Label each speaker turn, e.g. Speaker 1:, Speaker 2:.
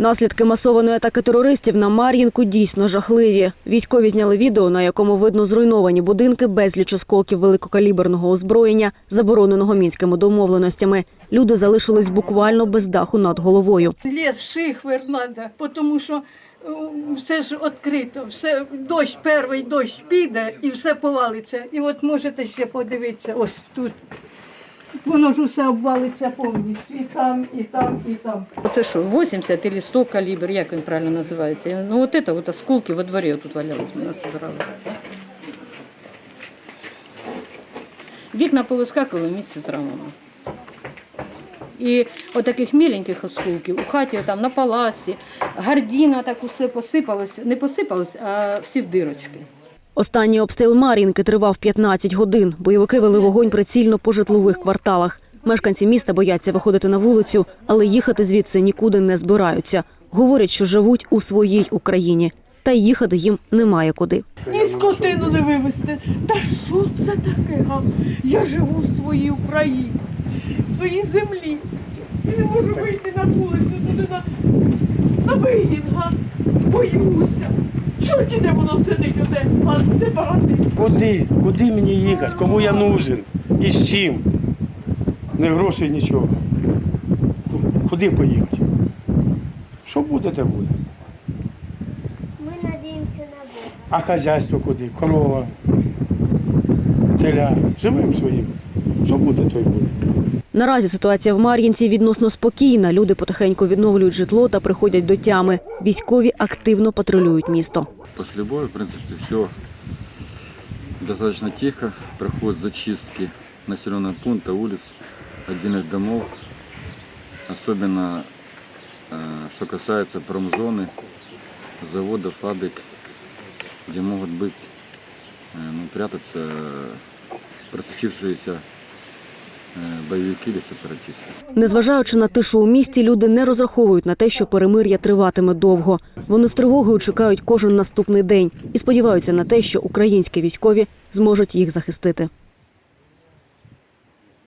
Speaker 1: Наслідки масованої атаки терористів на Мар'їнку дійсно жахливі. Військові зняли відео, на якому видно зруйновані будинки, безліч осколків великокаліберного озброєння, забороненого мінськими домовленостями. Люди залишились буквально без даху над головою.
Speaker 2: Ліс, шихвер треба, тому що е, все ж відкрито, все, дощ, перший дощ піде і все повалиться. І от можете ще подивитися, ось тут. Воно ж усе обвалиться повністю. І там, і там, і там.
Speaker 3: Це що, 80 или 100 калібр, як він правильно називається? Ну от це от осколки во дворі тут валялись, ми нас збирали. Вікна повискакували місце з рамами. І от міленьких осколків у хаті там на паласі, гардіна так усе посипалось, не посипалось, а всі в дирочки.
Speaker 1: Останній обстріл Мар'їнки тривав 15 годин. Бойовики вели вогонь прицільно по житлових кварталах. Мешканці міста бояться виходити на вулицю, але їхати звідси нікуди не збираються. Говорять, що живуть у своїй Україні, та й їхати їм немає куди.
Speaker 4: Ні скотину не вивезти. Та що це таке? Я живу в своїй Україні, в своїй землі. І не можу вийти на вулицю, туди на, на вигін. Чорті де воно сидить оте, а сепаратист.
Speaker 5: Куди? Куди мені їхати? Кому я нужен? І з чим? Не грошей, нічого. Куди поїхати? Що буде, те буде.
Speaker 6: Мы надеемся на Бога.
Speaker 5: А хазяйство куди? Корова, теля. Живим своїм. Що буде, то й буде.
Speaker 1: Наразі ситуація в Мар'їнці відносно спокійна. Люди потихеньку відновлюють житло та приходять до тями. Військові активно патрулюють місто.
Speaker 7: После боя, в принципе, все достаточно тихо. Проходят зачистки населенных пунктов, улиц, отдельных домов. Особенно, э, что касается промзоны, заводов, фабрик, где могут быть, э, ну, прятаться э, просочившиеся э, боевики или сепаратисты.
Speaker 1: Незважаючи на тишу у місті, люди не розраховують на те, що перемир'я триватиме довго. Вони з тривогою чекають кожен наступний день і сподіваються на те, що українські військові зможуть їх захистити.